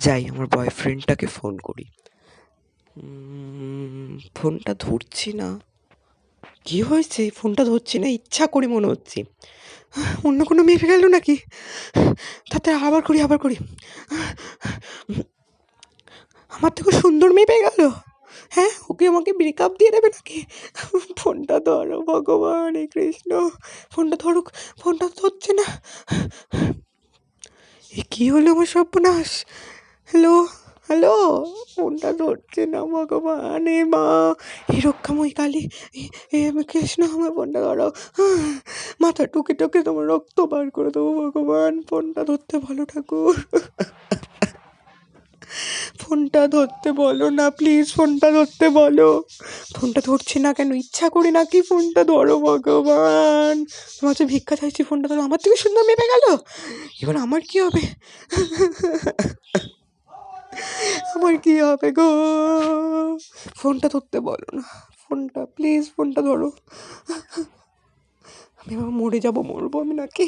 যাই, আমার বয়ফ্রেন্ডটাকে ফোন করি। ফোনটা ধরছি না। কি হয়েছে? ফোনটা ধরছি না, ইচ্ছা করে মনে হচ্ছে। অন্য কোনো মেয়ে গেল নাকি? তাতে আবার করি আবার করি। আমার থেকে সুন্দর মেয়ে পেয়ে গেল। হ্যাঁ ওকে আমাকে ব্রেকআপ দিয়ে দেবে নাকি? ফোনটা ধরো ভগবান কৃষ্ণ। ফোনটা ধরুক ফোনটা ধরছে না। এ কী হলো আমার সর্বনাশ? হ্যালো হ্যালো, ফোনটা ধরছে না ভগবান, এ মা। হে রক্ষাময় কালী এ- কৃষ্ণ, আমার ফোনটা ধরো। মাথা টুকে টুকে তোমার রক্ত বার করে দেবো ভগবান, ফোনটা ধরতে ভালো ঠাকুর। ফোনটা ধরতে বলো না, প্লিজ ফোনটা ধরতে বলো। ফোনটা ধরছে না কেন? ইচ্ছা করে নাকি ফোনটা ধরো ভগবান। তোমার হচ্ছে ভিক্ষা চাইছি, ফোনটা ধরো। আমার থেকে সুন্দর মেপে গেল? এবার আমার কি হবে? আমার কি হবে গো? ফোনটা ধরতে বলো না। ফোনটা প্লিজ ফোনটা ধরো। আমি এবার মরে যাব, মরবো আমি নাকি?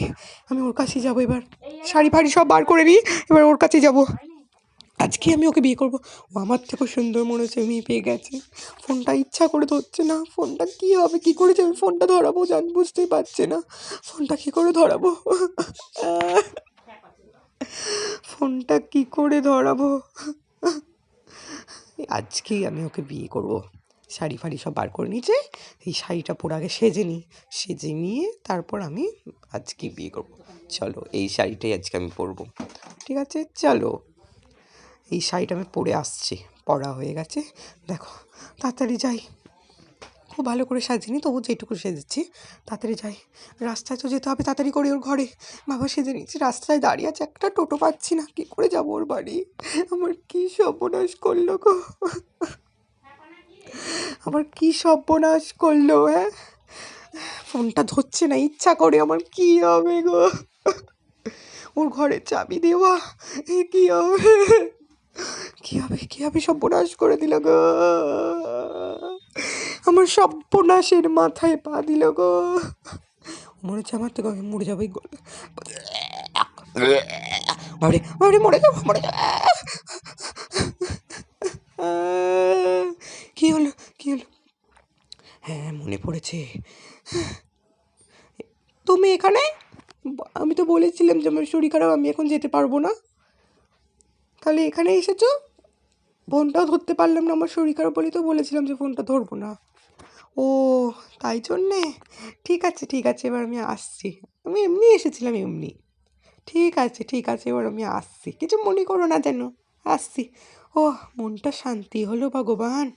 আমি ওর কাছেই যাব এবার। শাড়ি ফাড়ি সব বার করে নিই এবার ওর কাছেই যাব। আজকে আমি ওকে বিয়ে করব। ও আমার থেকেও সুন্দর মনে হচ্ছে মেয়ে পেয়ে গেছে। ফোনটা ইচ্ছা করে ধরছে না। ফোনটা কী হবে, কী করে যে আমি ফোনটা ধরাবো, জান বুঝতেই পারছি না। ফোনটা কী করে ধরাবো? ফোনটা কী করে ধরাবো? আজকেই আমি ওকে বিয়ে করব। শাড়ি ফাড়ি সব বার করে নিয়েছে এই শাড়িটা পরে আগে সেজে নিই। সেজে নিয়ে তারপর আমি আজকে বিয়ে করব। চলো, এই শাড়িটাই আজকে আমি পরবো। ঠিক আছে? চলো। এই শাড়িটা আমি পরে আসছি। পরা হয়ে গেছে। দেখো, তাড়াতাড়ি যাই। খুব ভালো করে সাজিনি, তবু যেটুকু সেজেছি, তাড়াতাড়ি যাই। রাস্তায় তো যেতে হবে তাড়াতাড়ি করে ওর ঘরে। বাবা সেজে নিয়েছি, রাস্তায় দাঁড়িয়ে আছে, একটা টোটো পাচ্ছি না, কী করে যাব ওর বাড়ি? আমার কী সর্বনাশ করল গো? আমার কী সর্বনাশ করল হ্যাঁ? ফোনটা ধরছে না, ইচ্ছা করে আমার কী হবে গো? ওর ঘরে চাবি দেওয়া কী হবে? কী হবে কী হবে সর্বনাশ করে দিল গো? সর্বনাশের মাথায় পা দিল গো। মনে হচ্ছে আমার থেকে আমি মরে যাব এই গলা বাবরে বাবরে, মরে যাব মরে যাব। কী হলো কী হলো? হ্যাঁ মনে পড়েছে। তুমি এখানে? আমি তো বলেছিলাম যে আমার শরীর খারাপ, আমি এখন যেতে পারব না। তাহলে এখানে এসেছ? ফোনটাও ধরতে পারলাম না, আমার শরীর খারাপ বলেই তো বলেছিলাম যে ফোনটা ধরবো না। ও, তাই জন্যে? ঠিক আছে ঠিক আছে, এবার আমি আসছি। আমি এমনি এসেছিলাম, এমনি। ঠিক আছে ঠিক আছে, এবার আমি আসছি। কিছু মনে করো না যেন, আসছি। ও মনটা শান্তি হলো ভগবান।